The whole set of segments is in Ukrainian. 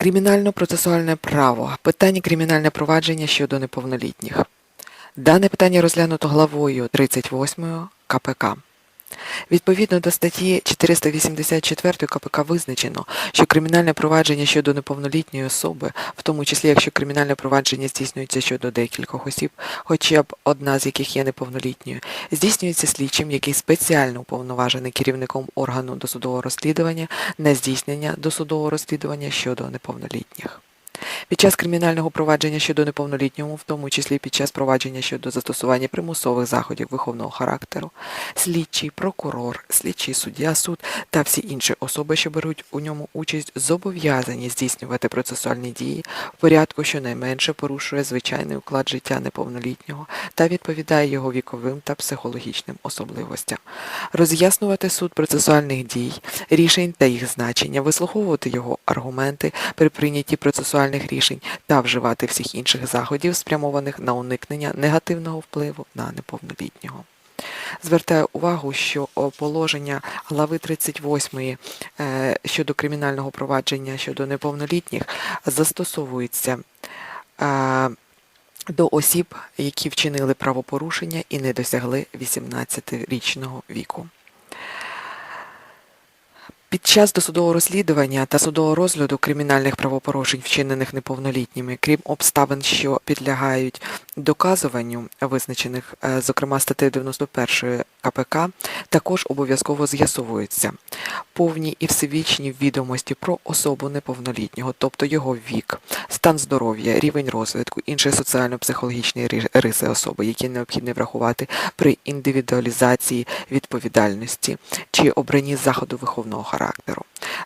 Кримінально-процесуальне право. Питання кримінальне провадження щодо неповнолітніх. Дане питання розглянуто главою 38 КПК. Відповідно до статті 484 КПК визначено, що кримінальне провадження щодо неповнолітньої особи, в тому числі якщо кримінальне провадження здійснюється щодо декількох осіб, хоча б одна з яких є неповнолітньою, здійснюється слідчим, який спеціально уповноважений керівником органу досудового розслідування на здійснення досудового розслідування щодо неповнолітніх. Під час кримінального провадження щодо неповнолітнього, в тому числі під час провадження щодо застосування примусових заходів виховного характеру, слідчий, прокурор, слідчий суддя, суд та всі інші особи, що беруть у ньому участь, зобов'язані здійснювати процесуальні дії в порядку, що найменше порушує звичайний уклад життя неповнолітнього та відповідає його віковим та психологічним особливостям, роз'яснювати суд процесуальних дій, рішень та їх значення, вислуховувати його аргументи при прийнятті процесуальних рішень та вживати всіх інших заходів, спрямованих на уникнення негативного впливу на неповнолітнього. Звертаю увагу, що положення глави 38 е, щодо кримінального провадження щодо неповнолітніх застосовується е, до осіб, які вчинили правопорушення і не досягли 18-річного віку. Під час досудового розслідування та судового розгляду кримінальних правопорушень, вчинених неповнолітніми, крім обставин, що підлягають доказуванню, визначених, е, зокрема статтею 91 КПК, також обов'язково з'ясовуються повні і всевічні відомості про особу неповнолітнього, тобто його вік, стан здоров'я, рівень розвитку, інші соціально-психологічні ри- риси особи, які необхідно врахувати при індивідуалізації відповідальності чи обранні заходу виховного характеру.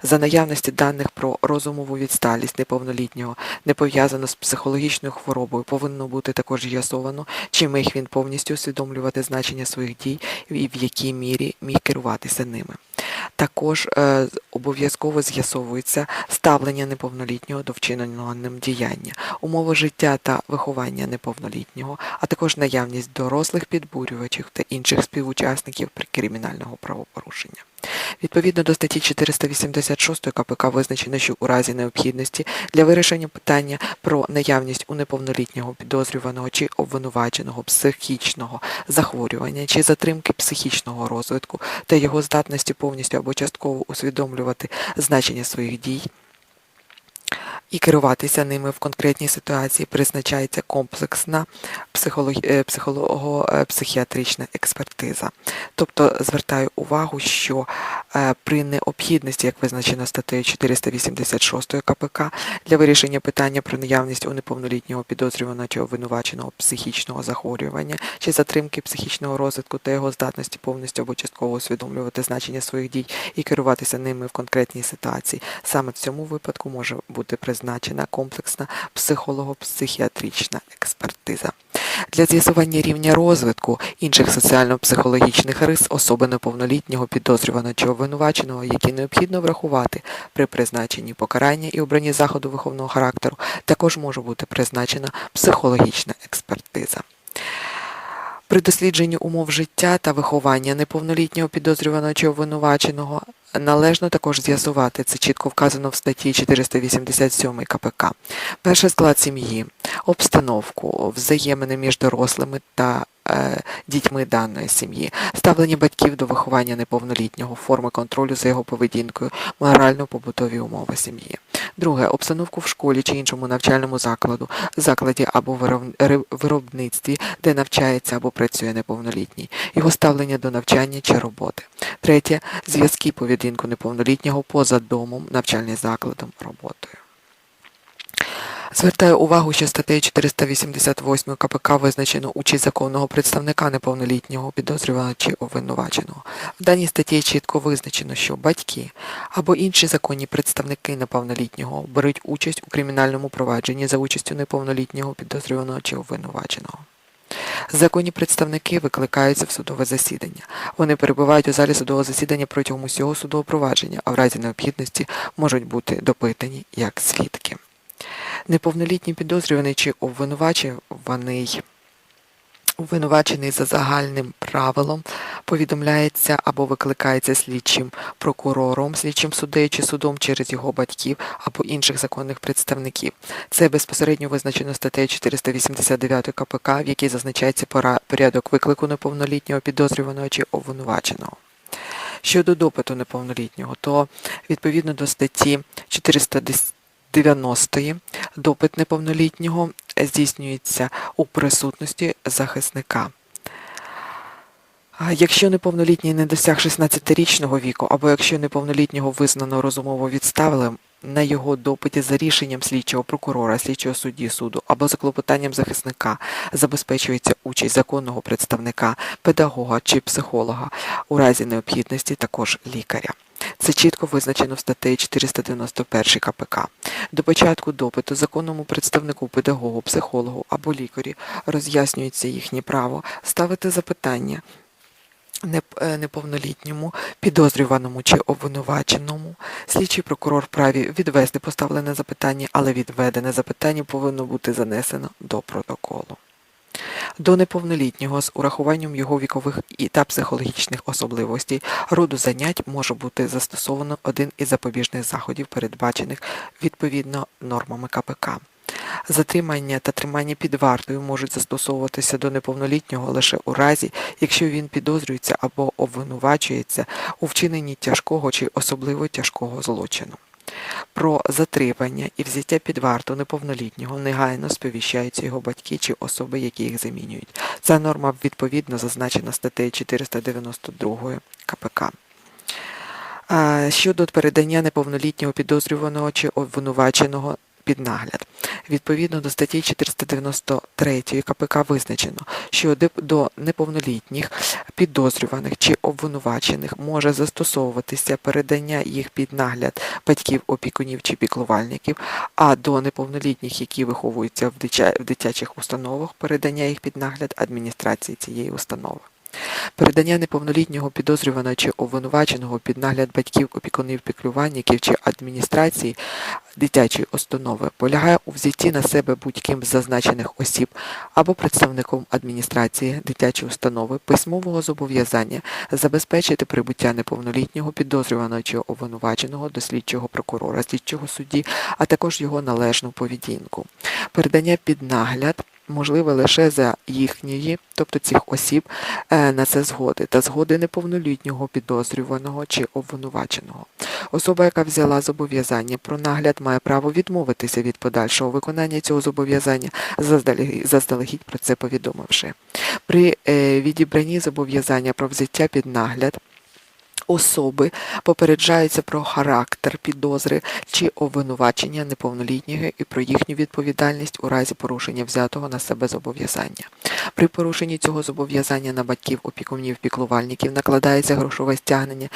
За наявності даних про розумову відсталість неповнолітнього, не пов'язану з психологічною хворобою, повинно бути також з'ясовано, чи міг він повністю усвідомлювати значення своїх дій і в якій мірі міг керуватися ними. Також е, обов'язково з'ясовується ставлення неповнолітнього до вчиненого ним діяння, умови життя та виховання неповнолітнього, а також наявність дорослих підбурювачів та інших співучасників кримінального правопорушення. Відповідно до статті 486 КПК визначено, що у разі необхідності для вирішення питання про наявність у неповнолітнього підозрюваного чи обвинуваченого психічного захворювання чи затримки психічного розвитку та його здатності повністю або частково усвідомлювати значення своїх дій і керуватися ними в конкретній ситуації призначається комплексна психолого-психіатрична експертиза. Тобто звертаю увагу, що е, при необхідності, як визначено статтею 486 КПК, для вирішення питання про наявність у неповнолітнього підозрюваного чи обвинуваченого психічного захворювання чи затримки психічного розвитку та його здатності повністю або частково усвідомлювати значення своїх дій і керуватися ними в конкретній ситуації. Саме в цьому випадку може бути призначена комплексна психолого-психіатрична експертиза. Для з'ясування рівня розвитку інших соціально-психологічних рис особи неповнолітнього підозрюваного чи обвинуваченого, які необхідно врахувати при призначенні покарання і обранні заходу виховного характеру, також може бути призначена психологічна експертиза. При дослідженні умов життя та виховання неповнолітнього підозрюваного чи обвинуваченого належно також з'ясувати, це чітко вказано в статті 487 КПК. Перший склад сім'ї, обстановку, взаємини між дорослими та е, дітьми даної сім'ї, ставлення батьків до виховання неповнолітнього, форми контролю за його поведінкою, морально-побутові умови сім'ї. Друге. Обстановку в школі чи іншому навчальному закладу, закладі або виробництві, де навчається або працює неповнолітній, його ставлення до навчання чи роботи. Третє. Зв'язки поведінку неповнолітнього поза домом, навчальним закладом, роботою. Звертаю увагу, що статтею 488 КПК визначено участь законного представника неповнолітнього підозрюваного чи обвинуваченого. В даній статті чітко визначено, що батьки або інші законні представники неповнолітнього беруть участь у кримінальному провадженні за участю неповнолітнього підозрюваного чи обвинуваченого. Законні представники викликаються в судове засідання. Вони перебувають у залі судового засідання протягом усього судового провадження, а в разі необхідності можуть бути допитані як свідки. Неповнолітній підозрюваний чи обвинувачуваний обвинувачений за загальним правилом повідомляється або викликається слідчим прокурором, слідчим суддею чи судом через його батьків або інших законних представників. Це безпосередньо визначено статтею 489 КПК, в якій зазначається порядок виклику неповнолітнього підозрюваного чи обвинуваченого. Щодо допиту неповнолітнього, то відповідно до статті 490 допит неповнолітнього здійснюється у присутності захисника. Якщо неповнолітній не досяг 16-річного віку, або якщо неповнолітнього визнано розумово відставленим, на його допиті за рішенням слідчого прокурора, слідчого судді суду або за клопотанням захисника забезпечується участь законного представника, педагога чи психолога, у разі необхідності також лікаря. Це чітко визначено в статтеї 491 КПК. До початку допиту законному представнику, педагогу, психологу або лікарі роз'яснюється їхнє право ставити запитання неповнолітньому, підозрюваному чи обвинуваченому. Слідчий прокурор вправі відвести поставлене запитання, але відведене запитання повинно бути занесено до протоколу. До неповнолітнього з урахуванням його вікових і та психологічних особливостей роду занять може бути застосовано один із запобіжних заходів, передбачених відповідно нормами КПК. Затримання та тримання під вартою можуть застосовуватися до неповнолітнього лише у разі, якщо він підозрюється або обвинувачується у вчиненні тяжкого чи особливо тяжкого злочину. Про затримання і взяття під варту неповнолітнього негайно сповіщаються його батьки чи особи, які їх замінюють. Ця норма відповідно зазначена статтею 492 КПК. Щодо передання неповнолітнього підозрюваного чи обвинуваченого під нагляд. Відповідно до статті 493 КПК визначено, що до неповнолітніх підозрюваних чи обвинувачених може застосовуватися передання їх під нагляд батьків, опікунів чи піклувальників, а до неповнолітніх, які виховуються в дитячих установах, передання їх під нагляд адміністрації цієї установи. Передання неповнолітнього підозрюваного чи обвинуваченого під нагляд батьків, опікунів, піклувальників чи адміністрації дитячої установи полягає у взятті на себе будь-ким з зазначених осіб або представником адміністрації дитячої установи письмового зобов'язання забезпечити прибуття неповнолітнього підозрюваного чи обвинуваченого до слідчого прокурора, слідчого судді, а також його належну поведінку. Передання під нагляд можливе лише за їхньої, тобто цих осіб, е, на це згоди та згоди неповнолітнього підозрюваного чи обвинуваченого. Особа, яка взяла зобов'язання про нагляд, має право відмовитися від подальшого виконання цього зобов'язання, заздалегідь, про це повідомивши. При е, відібранні зобов'язання про взяття під нагляд особи попереджаються про характер підозри чи обвинувачення неповнолітнього і про їхню відповідальність у разі порушення взятого на себе зобов'язання. При порушенні цього зобов'язання на батьків, опікунів, піклувальників накладається грошове стягнення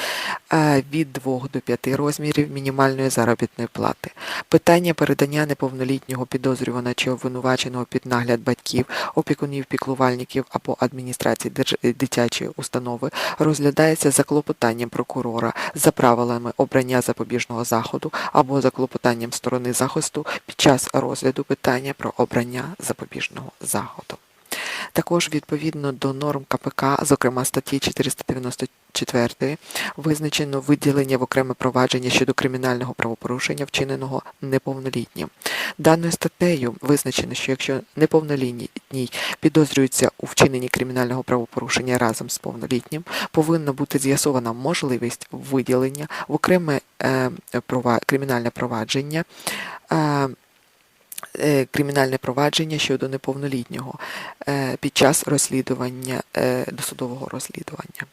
е, від 2 до 5 розмірів мінімальної заробітної плати. Питання передання неповнолітнього підозрюваного чи обвинуваченого під нагляд батьків, опікунів, піклувальників або адміністрації дитячої установи розглядається за клопотанням прокурора за правилами обрання запобіжного заходу або за клопотанням сторони захисту під час розгляду питання про обрання запобіжного заходу. Також відповідно до норм КПК, зокрема статті 494, визначено виділення в окреме провадження щодо кримінального правопорушення, вчиненого неповнолітнім. Даною статтею визначено, що якщо неповнолітній підозрюється у вчиненні кримінального правопорушення разом з повнолітнім, повинна бути з'ясована можливість виділення в окреме е, прова- кримінальне провадження. е, Кримінальне провадження щодо неповнолітнього е, під час розслідування е, досудового розслідування.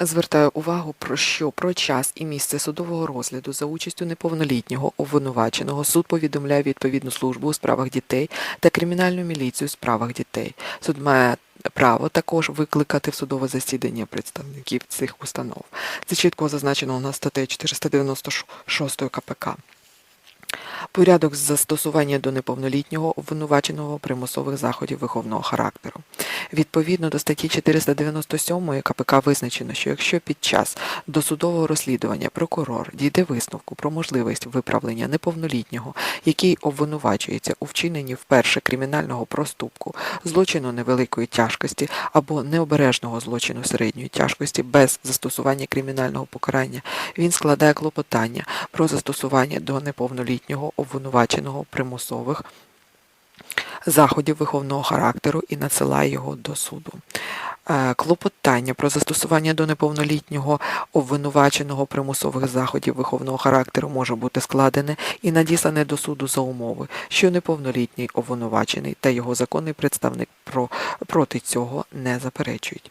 Звертаю увагу про що про час і місце судового розгляду за участю неповнолітнього обвинуваченого суд повідомляє відповідну службу у справах дітей та кримінальну міліцію у справах дітей. Суд має право також викликати в судове засідання представників цих установ. Це чітко зазначено у нас статтею 496 КПК. Порядок застосування до неповнолітнього обвинуваченого примусових заходів виховного характеру. Відповідно до статті 497 КПК визначено, що якщо під час досудового розслідування прокурор дійде висновку про можливість виправлення неповнолітнього, який обвинувачується у вчиненні вперше кримінального проступку, злочину невеликої тяжкості або необережного злочину середньої тяжкості без застосування кримінального покарання, він складає клопотання про застосування до неповнолітнього обвинуваченого примусових заходів виховного характеру і надсилає його до суду. Е, Клопотання про застосування до неповнолітнього обвинуваченого примусових заходів виховного характеру може бути складене і надіслане до суду за умови, що неповнолітній обвинувачений та його законний представник про, проти цього не заперечують.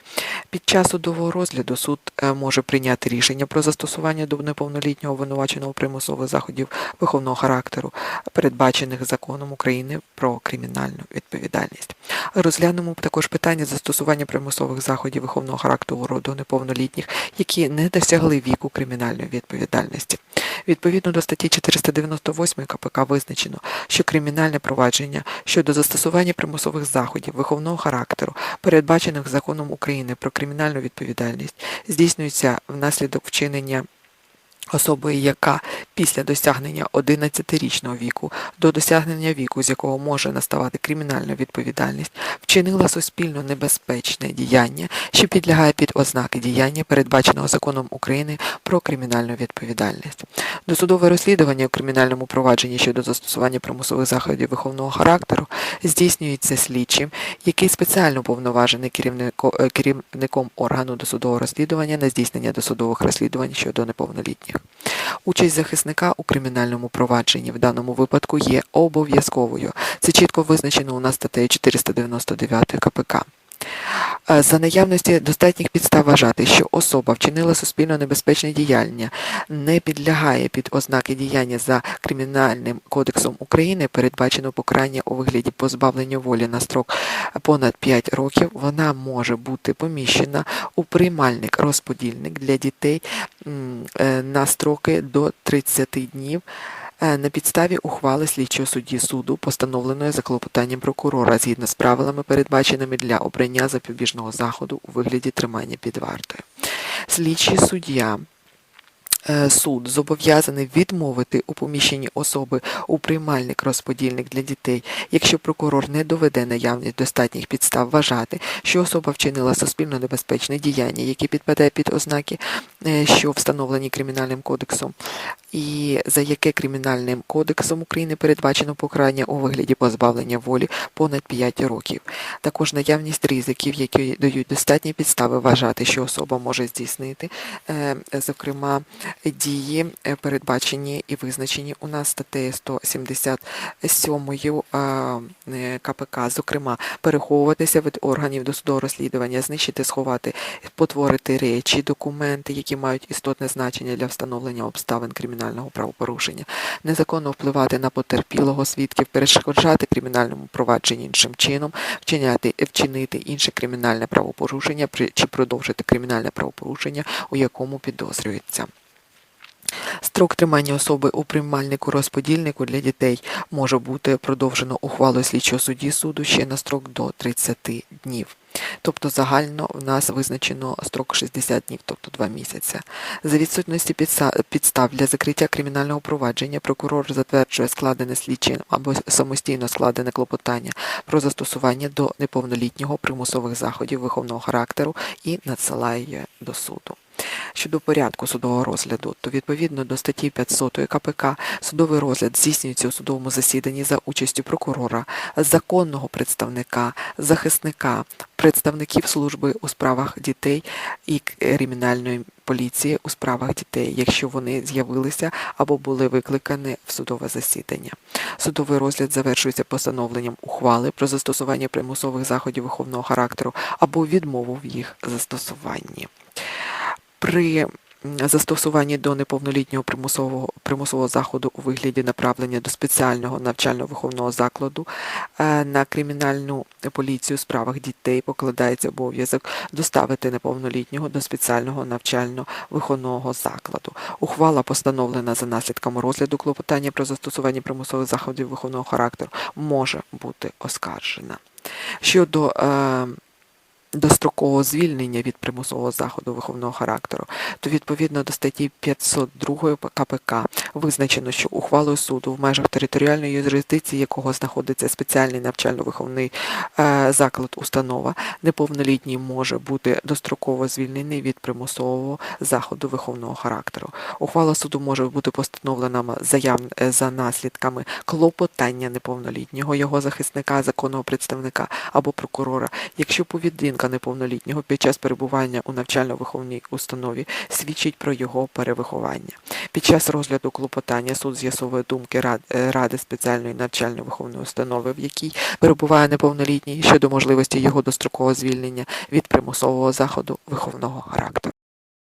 Під час судового розгляду суд е, може прийняти рішення про застосування до неповнолітнього обвинуваченого примусових заходів виховного характеру, передбачених законом України про кримінальну відповідальність. Розглянемо також питання застосування примусових заходів виховного характеру до неповнолітніх, які не досягли віку кримінальної відповідальності. Відповідно до статті 498 КПК визначено, що кримінальне провадження щодо застосування примусових заходів виховного характеру, передбачених законом України про кримінальну відповідальність, здійснюється внаслідок вчинення особою, яка після досягнення 11-річного віку до досягнення віку, з якого може наставати кримінальна відповідальність, вчинила суспільно небезпечне діяння, що підлягає під ознаки діяння, передбаченого законом України про кримінальну відповідальність. Досудове розслідування у кримінальному провадженні щодо застосування примусових заходів виховного характеру здійснюється слідчим, який спеціально повноважений е, керівником органу досудового розслідування на здійснення досудових розслідувань щодо неповнолітніх. Участь захисника у кримінальному провадженні в даному випадку є обов'язковою. Це чітко визначено у нас статтею 499 КПК. Е, За наявності достатніх підстав вважати, що особа вчинила суспільно небезпечне діяння, не підлягає під ознаки діяння за Кримінальним кодексом України, передбачено покарання у вигляді позбавлення волі на строк понад 5 років, вона може бути поміщена у приймальник розподільник для дітей е, на строки до 30 днів на підставі ухвали слідчого судді суду, постановленої за клопотанням прокурора згідно з правилами, передбаченими для обрання запобіжного заходу у вигляді тримання під вартою. Слідчий суддя е, суд зобов'язаний відмовити у поміщенні особи у приймальник розподільник для дітей, якщо прокурор не доведе наявність достатніх підстав вважати, що особа вчинила суспільно небезпечне діяння, яке підпадає під ознаки, е, що встановлені кримінальним кодексом, і за яке кримінальним кодексом України передбачено покарання у вигляді позбавлення волі понад 5 років. Також наявність ризиків, які дають достатні підстави вважати, що особа може здійснити, е, зокрема, дії, е, передбачені і визначені у нас статтею 177 е, КПК, зокрема, переховуватися від органів досудового розслідування, знищити, сховати, потворити речі, документи, які мають істотне значення для встановлення обставин кримінального правопорушення, незаконно впливати на потерпілого свідків, перешкоджати кримінальному провадженні іншим чином, вчиняти, вчинити інше кримінальне правопорушення чи продовжити кримінальне правопорушення, у якому підозрюється. Строк тримання особи у приймальнику розподільнику для дітей може бути продовжено ухвалою слідчого судді суду ще на строк до 30 днів. Тобто загально в нас визначено строк 60 днів, тобто 2 місяці. За відсутності підстав для закриття кримінального провадження прокурор затверджує складене слідчим або самостійно складене клопотання про застосування до неповнолітнього примусових заходів виховного характеру і надсилає до суду. Щодо порядку судового розгляду, то відповідно до статті 500 КПК судовий розгляд здійснюється у судовому засіданні за участю прокурора, законного представника, захисника, представників служби у справах дітей і кримінальної поліції у справах дітей, якщо вони з'явилися або були викликані в судове засідання. Судовий розгляд завершується постановленням ухвали про застосування примусових заходів виховного характеру або відмову в їх застосуванні. При застосуванні до неповнолітнього примусового примусового заходу у вигляді направлення до спеціального навчально-виховного закладу е, на кримінальну поліцію у справах дітей покладається обов'язок доставити неповнолітнього до спеціального навчально-виховного закладу. Ухвала постановлена за наслідками розгляду клопотання про застосування примусових заходів виховного характеру може бути оскаржена. Щодо е, дострокового звільнення від примусового заходу виховного характеру, то відповідно до статті 502 КПК визначено, що ухвалою суду в межах територіальної юрисдикції якого знаходиться спеціальний навчально-виховний е, заклад установа, неповнолітній може бути достроково звільнений від примусового заходу виховного характеру. Ухвала суду може бути постановлена заяв е, за наслідками клопотання неповнолітнього його захисника, законного представника або прокурора, якщо поведінка неповнолітнього під час перебування у навчально-виховній установі свідчить про його перевиховання. Під час розгляду клопотання суд з'ясовує думки е, ради спеціальної навчально-виховної установи, в якій перебуває неповнолітній щодо можливості його дострокового звільнення від примусового заходу виховного характеру.